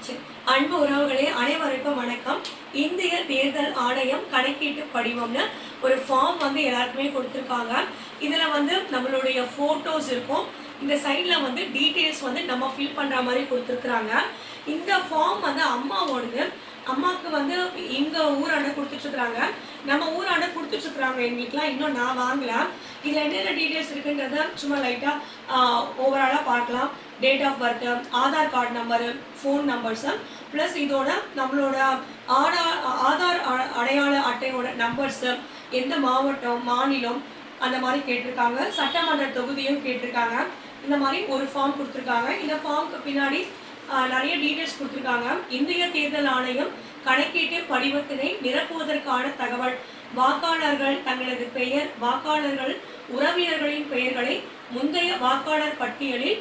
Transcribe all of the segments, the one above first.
சரி. அன்பு உறவுகளே அனைவருக்கும் வணக்கம். இந்திய தேர்தல் ஆணையம் கணக்கீட்டு படிவம்னு ஒரு ஃபார்ம் வந்து எல்லாருக்குமே கொடுத்துருக்காங்க. இதில் வந்து நம்மளுடைய ஃபோட்டோஸ் இருக்கும். இந்த சைடில் வந்து டீட்டெயில்ஸ் வந்து நம்ம ஃபில் பண்ணுற மாதிரி கொடுத்துருக்குறாங்க. இந்த ஃபார்ம் வந்து அம்மாவோடது. அம்மாவுக்கு வந்து எங்க ஊராண்ட கொடுத்துட்ருக்குறாங்க. நம்ம ஊராண்ட கொடுத்துட்ருக்குறாங்க. எங்களுக்குலாம் இன்னும் நான் வாங்கல. இதில் என்னென்ன டீட்டெயில்ஸ் இருக்குன்றத சும்மா லைட்டாக ஓவராலாக பார்க்கலாம். Date of birth Aadhaar card number phone numbers plus இதோட நம்மளோட ஆதார் ஆதார் அ- அடையாள அட்டையோட நம்பர்ஸு எந்த மாவட்டம் மாநிலம் அந்த மாதிரி கேட்டிருக்காங்க. சட்டமன்ற தொகுதியும் கேட்டிருக்காங்க. இந்த மாதிரி ஒரு ஃபார்ம் கொடுத்துருக்காங்க. இந்த ஃபார்முக்கு பின்னாடி நிறைய டீட்டெயில்ஸ் கொடுத்துருக்காங்க. இந்திய தேர்தல் ஆணையம் கணக்கீட்டு படிவத்தினை நிரப்புவதற்கான தகவல். வாக்காளர்கள் தங்களது பெயர் வாக்காளர்கள் உறவினர்களின் பெயர்களை முந்தைய வாக்காளர் பட்டியலில்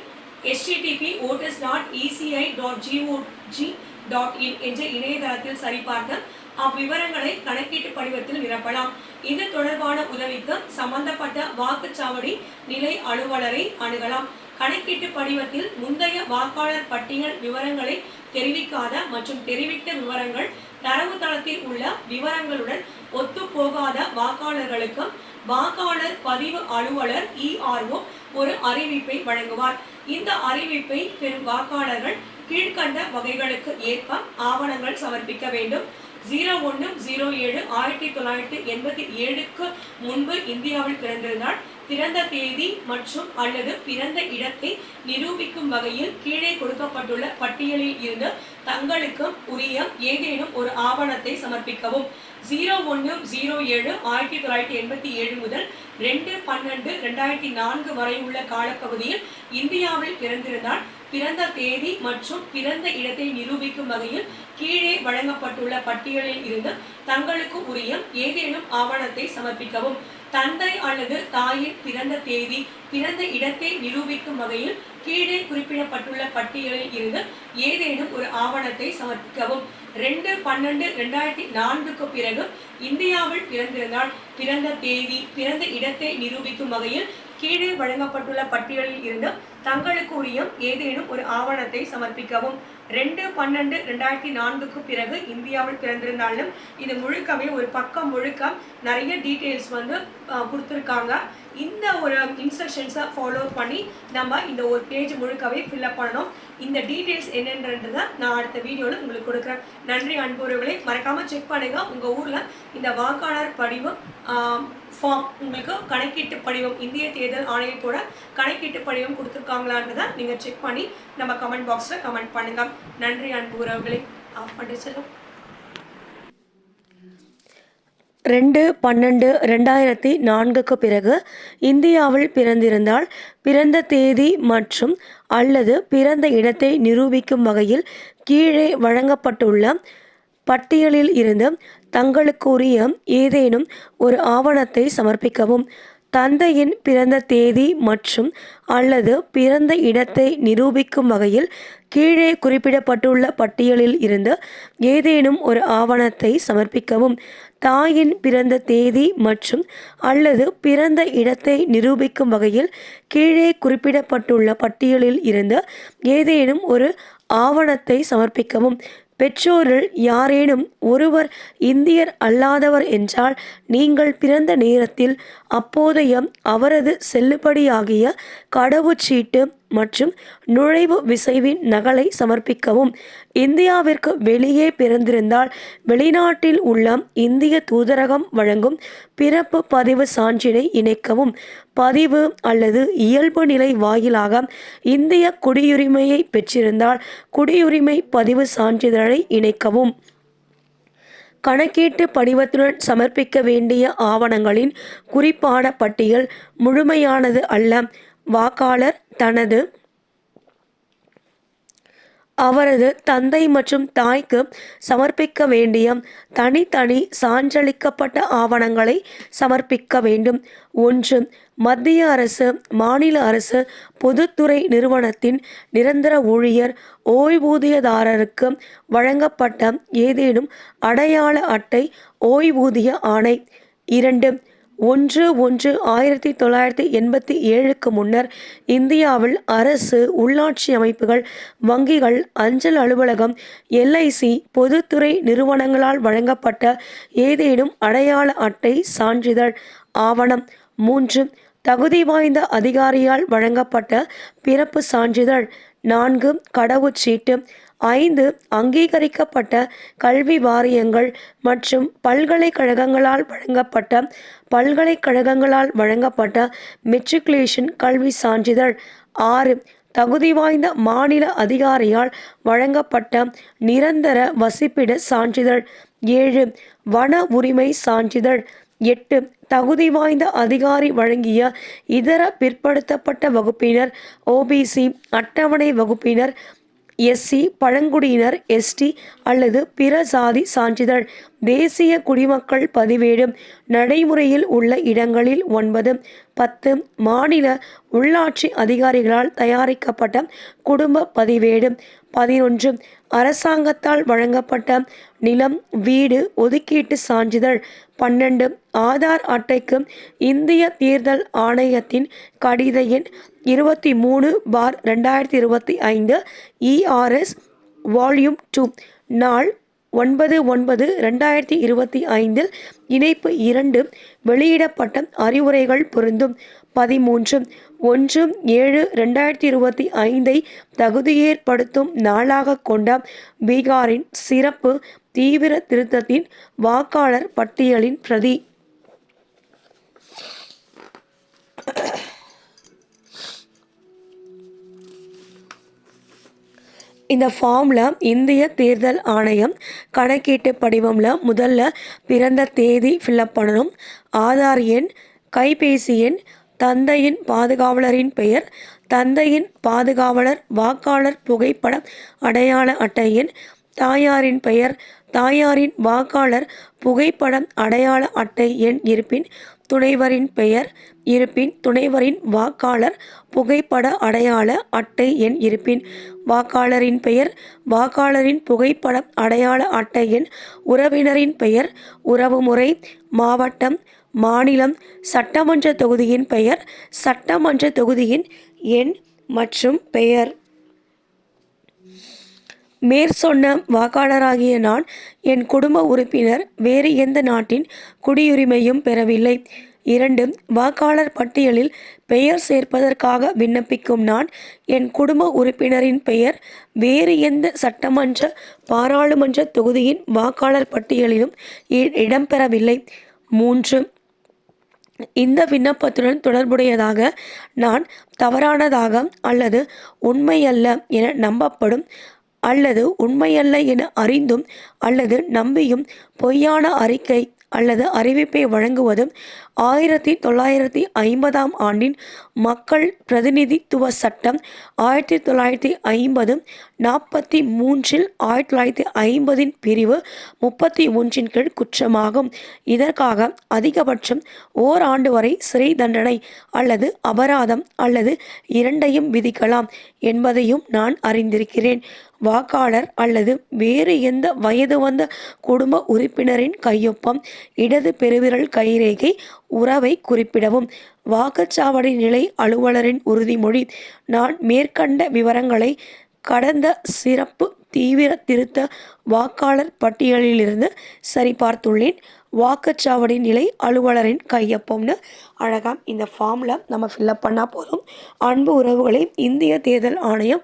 STDP voters dot ECI dot gov dot in என்ற இணையதளத்தில் சரிபார்த்து அவ்விவரங்களை கணக்கீட்டு படிவத்தில் நிரப்பலாம். இது தொடர்பான உதவிக்கு சம்பந்தப்பட்ட வாக்குச்சாவடி நிலை அலுவலரை அணுகலாம். கணக்கீட்டு படிவத்தில் முந்தைய வாக்காளர் பட்டியல் விவரங்களை தெரிவிக்காத மற்றும் தெரிவித்த விவரங்கள் தரவுத்தளத்தில் உள்ள விவரங்களுடன் ஒத்துப்போகாத வாக்காளர்களுக்கு வாக்காளர் பதிவு அலுவலர் இஆர்ஓ ஒரு அறிவிப்பை வழங்குவார். இந்த அறிவிப்பை பெறும் வாக்காளர்கள் கீழ்கண்ட வகைகளுக்கு ஏற்ப ஆவணங்கள் சமர்ப்பிக்க வேண்டும். ஜீரோ ஒன்று ஜீரோ ஏழு ஆயிரத்தி தொள்ளாயிரத்தி எண்பத்தி ஏழுக்கு முன்பு இந்தியாவில் பிறந்திருந்தால் பிறந்த தேதி மற்றும் அல்லது பிறந்த இடத்தை நிரூபிக்கும் வகையில் கீழே கொடுக்கப்பட்டுள்ள பட்டியலில் இருந்து தங்களுக்கு உரிய ஏதேனும் ஒரு ஆவணத்தை சமர்ப்பிக்கவும். ஜீரோ ஒன்று ஜீரோ ஏழு ஆயிரத்தி தொள்ளாயிரத்தி எண்பத்தி ஏழு முதல் ரெண்டு பன்னெண்டு ரெண்டாயிரத்தி நான்கு வரை உள்ள காலப்பகுதியில் இந்தியாவில் பிறந்திருந்தால் பிறந்த தேதி மற்றும் பிறந்த இடத்தை நிரூபிக்கும் வகையில் கீழே வழங்கப்பட்டுள்ள பட்டியலில் இருந்து தங்களுக்கு உரிய ஏதேனும் ஆவணத்தை சமர்ப்பிக்கவும். தந்தை அல்லது தாயின் பிறந்த தேதி பிறந்த இடத்தை நிரூபிக்கும் வகையில் கீழே குறிப்பிடப்பட்டுள்ள பட்டியலில் இருந்து ஏதேனும் ஒரு ஆவணத்தை சமர்ப்பிக்கவும். ரெண்டு பன்னெண்டு ரெண்டாயிரத்தி நான்குக்கு பிறகு இந்தியாவில் பிறந்திருந்தால் பிறந்த தேதி பிறந்த இடத்தை நிரூபிக்கும் வகையில் கீழே வழங்கப்பட்டுள்ள பட்டியலில் இருந்து தங்களுக்கு உரிய ஏதேனும் ஒரு ஆவணத்தை சமர்ப்பிக்கவும். ரெண்டு பன்னெண்டு ரெண்டாயிரத்தி நான்குக்கு பிறகு இந்தியாவில் பிறந்திருந்தாலும் இது முழுக்கவே ஒரு பக்கம் முழுக்க நிறைய டீட்டெயில்ஸ் வந்து கொடுத்துருக்காங்க. இந்த ஒரு இன்ஸ்ட்ரக்ஷன்ஸை ஃபாலோ பண்ணி நம்ம இந்த ஒரு பேஜ் முழுக்கவே ஃபில்அப் பண்ணணும். இந்த டீட்டெயில்ஸ் என்னன்றதை நான் அடுத்த வீடியோவில் உங்களுக்கு கொடுக்குறேன். நன்றி அன்புறவுகளை. மறக்காமல் செக் பண்ணுங்க. உங்கள் ஊரில் இந்த வாக்காளர் படிவம் ஃபார்ம் உங்களுக்கு கணக்கீட்டு படிவம் இந்திய தேர்தல் ஆணையத்தோட கணக்கீட்டு படிவம் கொடுத்துருக்காங்களான்றதை நீங்கள் செக் பண்ணி நம்ம கமெண்ட் பாக்ஸில் கமெண்ட் பண்ணுங்கள் நன்றி அன்பு உறவுகளை ஆஃப் பண்ணி செல்லும். ரெண்டு பன்னெண்டு ரெண்டாயிரத்தி நான்குக்கு பிறகு இந்தியாவில் பிறந்திருந்தால் பிறந்த தேதி மற்றும் அல்லது பிறந்த இடத்தை நிரூபிக்கும் வகையில் கீழே வழங்கப்பட்டுள்ள பட்டியலில் இருந்து தங்களுக்குரிய ஏதேனும் ஒரு ஆவணத்தை சமர்ப்பிக்கவும். தந்தையின் பிறந்த தேதி மற்றும் அல்லது பிறந்த இடத்தை நிரூபிக்கும் வகையில் கீழே குறிப்பிடப்பட்டுள்ள பட்டியலில் இருந்து ஏதேனும் ஒரு ஆவணத்தை சமர்ப்பிக்கவும். தாயின் பிறந்த தேதி மற்றும் அல்லது பிறந்த இடத்தை நிரூபிக்கும் வகையில் கீழே குறிப்பிடப்பட்டுள்ள பட்டியலில் இருந்து ஏதேனும் ஒரு ஆவணத்தை சமர்ப்பிக்கவும். பெற்றோரில் யாரேனும் ஒருவர் இந்தியர் அல்லாதவர் என்றால் நீங்கள் பிறந்த நேரத்தில் அப்போதைய அவரது செல்லுபடியாகிய கடவுச்சீட்டு மற்றும் நுழைவு விசைவின் நகலை சமர்ப்பிக்கவும். இந்தியாவிற்கு வெளியே பிறந்திருந்தால் வெளிநாட்டில் உள்ள இந்திய தூதரகம் வழங்கும் பிறப்பு பதிவு சான்றினை இணைக்கவும். பதிவு அல்லது இயல்பு நிலை வாயிலாக இந்திய குடியுரிமையை பெற்றிருந்தால் குடியுரிமை பதிவு சான்றிதழை இணைக்கவும். கணக்கீட்டு படிவத்துடன் சமர்ப்பிக்க வேண்டிய ஆவணங்களின் குறிப்பான பட்டியல் முழுமையானது அல்ல. வாக்காளர் தனது அவரது தந்தை மற்றும் தாய்க்கு சமர்ப்பிக்க வேண்டிய தனித்தனி சான்றளிக்கப்பட்ட ஆவணங்களை சமர்ப்பிக்க வேண்டும். ஒன்று மத்திய அரசு மாநில அரசு பொதுத்துறை நிறுவனத்தின் நிரந்தர ஊழியர் ஓய்வூதியதாரருக்கு வழங்கப்பட்ட ஏதேனும் அடையாள அட்டை ஓய்வூதிய ஆணை. இரண்டு ஒன்று ஒன்று ஆயிரத்தி தொள்ளாயிரத்தி எண்பத்தி ஏழுக்கு முன்னர் இந்தியாவில் அரசு உள்ளாட்சி அமைப்புகள் வங்கிகள் அஞ்சல் அலுவலகம் எல்ஐசி பொதுத்துறை நிறுவனங்களால் வழங்கப்பட்ட ஏதேனும் அடையாள அட்டை சான்றிதழ் ஆவணம். மூன்று தகுதி வாய்ந்த அதிகாரியால் வழங்கப்பட்ட பிறப்பு சான்றிதழ். நான்கு கடவுச்சீட்டு. ஐந்து அங்கீகரிக்கப்பட்ட கல்வி வாரியங்கள் மற்றும் பல்கலைக்கழகங்களால் வழங்கப்பட்ட பல்கலைக்கழகங்களால் வழங்கப்பட்ட மெட்ரிகுலேஷன் கல்வி சான்றிதழ். ஆறு தகுதி வாய்ந்த மாநில அதிகாரியால் வழங்கப்பட்ட நிரந்தர வசிப்பிட சான்றிதழ். ஏழு வன உரிமை சான்றிதழ். எட்டு தகுதி வாய்ந்த அதிகாரி வழங்கிய இதர பிற்படுத்தப்பட்ட வகுப்பினர் ஓபிசி அட்டவணை வகுப்பினர் எஸ்சி பழங்குடியினர் எஸ்டி அல்லது பிற சாதி சான்றிதழ் தேசிய குடிமக்கள் பதிவேடு நடைமுறையில் உள்ள இடங்களில் ஒன்பது பத்து மாநில உள்ளாட்சி அதிகாரிகளால் தயாரிக்கப்பட்ட குடும்ப பதிவேடு பதினொன்று. அரசாங்கத்தால் வழங்கப்பட்ட நிலம் வீடு ஒதுக்கீட்டு சான்றிதழ். பன்னெண்டு. ஆதார் அட்டைக்கு இந்திய தேர்தல் ஆணையத்தின் கடித எண் இருபத்தி மூணு பார் ரெண்டாயிரத்தி இருபத்தி ஐந்து இஆர்எஸ் வால்யூம் டூ. நாள் ஒன்பது ஒன்பது ரெண்டாயிரத்தி இருபத்தி ஐந்தில் இணைப்பு இரண்டு. வெளியிடப்பட்ட அறிவுரைகள் பொருந்தும். பதிமூன்று. ஒன்று ஏழு ரெண்டாயிரத்தி இருபத்தி ஐந்தை தகுதியேற்படுத்தும் நாளாக கொண்ட பீகாரின் சிறப்பு தீவிர திருத்தத்தின் வாக்காளர் பட்டியலின் பிரதி. இந்த ஃபார்மில் இந்திய தேர்தல் ஆணையம் கணக்கீட்டு படிவமில் முதல்ல பிறந்த தேதி ஃபில்அப் பண்ணணும். ஆதார் எண் கைபேசி எண் தந்தையின் பாதுகாவலரின் பெயர் தந்தையின் பாதுகாவலர் வாக்காளர் புகைப்படம் அடையாள அட்டை எண் தாயாரின் பெயர் தாயாரின் வாக்காளர் புகைப்படம் அடையாள அட்டை எண் இருப்பின் துணைவரின் பெயர் இருப்பின் துணைவரின் வாக்காளர் புகைப்பட அடையாள அட்டை எண் இருப்பின் வாக்காளரின் பெயர் வாக்காளரின் புகைப்படம் அடையாள அட்டை எண் உறவினரின் பெயர் உறவுமுறை மாவட்டம் மாநிலம் சட்டமன்ற தொகுதியின் பெயர் சட்டமன்ற தொகுதியின் எண் மற்றும் பெயர். மேற்சொன்ன வாக்காளராகிய நான் என் குடும்ப உறுப்பினர் வேறு எந்த நாட்டின் குடியுரிமையும் பெறவில்லை. இரண்டு வாக்காளர் பட்டியலில் பெயர் சேர்ப்பதற்காக விண்ணப்பிக்கும் நான் என் குடும்ப உறுப்பினரின் பெயர் வேறு எந்த சட்டமன்ற பாராளுமன்ற தொகுதியின் வாக்காளர் பட்டியலிலும் இ- இடம்பெறவில்லை. மூன்று இந்த விண்ணப்பத்துடன் தொடர்புடையதாக நான் தவறானதாக அல்லது உண்மையல்ல என நம்பப்படும் அல்லது உண்மையல்ல என அறிந்தும் அல்லது நம்பியும் பொய்யான அறிக்கை அல்லது அறிவிப்பை வழங்குவதும் ஆயிரத்தி தொள்ளாயிரத்தி ஐம்பதாம் ஆண்டின் மக்கள் பிரதிநிதித்துவ சட்டம் ஆயிரத்தி தொள்ளாயிரத்தி ஐம்பது நாற்பத்தி மூன்றில் ஆயிரத்தி தொள்ளாயிரத்தி ஐம்பதின் பிரிவு முப்பத்தி ஒன்றின் கீழ் குற்றமாகும். இதற்காக அதிகபட்சம் ஓராண்டு வரை சிறை தண்டனை அல்லது அபராதம் அல்லது இரண்டையும் விதிக்கலாம் என்பதையும் நான் அறிந்திருக்கிறேன். வாக்காளர் அல்லது வேறு எந்த வயது வந்த குடும்ப உறுப்பினரின் கையொப்பம் இடது பெருவிரல் கைரேகை உறவை குறிப்பிடவும் வாக்குச்சாவடி நிலை அலுவலரின் உறுதிமொழி நான் மேற்கண்ட விவரங்களை கடந்த சிறப்பு தீவிர திருத்த வாக்காளர் பட்டியலிலிருந்து சரிபார்த்துள்ளேன். வாக்குச்சாவடி நிலை அலுவலரின் கையொப்பம்னு. அழகாக இந்த ஃபார்மில் நம்ம ஃபில்அப் பண்ணால் போதும். அன்பு உறவுகளை இந்திய தேர்தல் ஆணையம்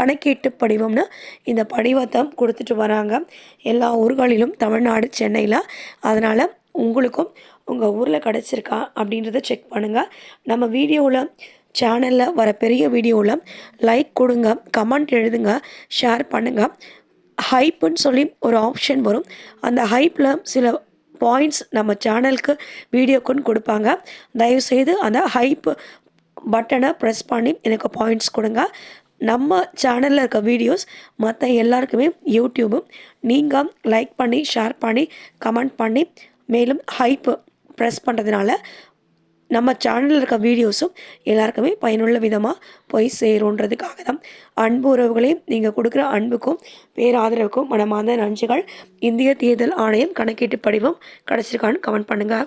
கணக்கீட்டு படிவம்னு இந்த படிவத்தை கொடுத்துட்டு வராங்க. எல்லா ஊர்களிலும் தமிழ்நாடு சென்னையில். அதனால் உங்களுக்கும் உங்கள் ஊரில் கிடச்சிருக்கா அப்படின்றத செக் பண்ணுங்கள் நம்ம வீடியோவில் சேனலில் வர பெரிய வீடியோவில் லைக் கொடுங்க கமெண்ட் எழுதுங்க ஷேர் பண்ணுங்கள் ஹைப்புன்னு சொல்லி ஒரு ஆப்ஷன் வரும். அந்த ஹைப்பில் சில பாயிண்ட்ஸ் நம்ம சேனலுக்கு வீடியோக்குன்னு கொடுப்பாங்க. தயவுசெய்து அந்த ஹைப் பட்டனை ப்ரெஸ் பண்ணி எனக்கு பாயிண்ட்ஸ் கொடுங்க. நம்ம சேனலில் இருக்க வீடியோஸ் மற்ற எல்லாருக்குமே யூடியூபும் நீங்கள் லைக் பண்ணி ஷேர் பண்ணி கமெண்ட் பண்ணி மேலும் ஹைப்பு ப்ரெஸ் பண்ணுறதுனால நம்ம சேனலில் இருக்க வீடியோஸும் எல்லாருக்குமே பயனுள்ள விதமாக போய் சேருன்றதுக்காக தான். அன்பு உறவுகளே நீங்கள் கொடுக்குற அன்புக்கும் பேராதரவுக்கும் மனமார்ந்த நன்றிகள். இந்திய தேர்தல் ஆணையம் கணக்கீட்டு படிவம் கிடச்சிருக்கான்னு கமெண்ட் பண்ணுங்கள்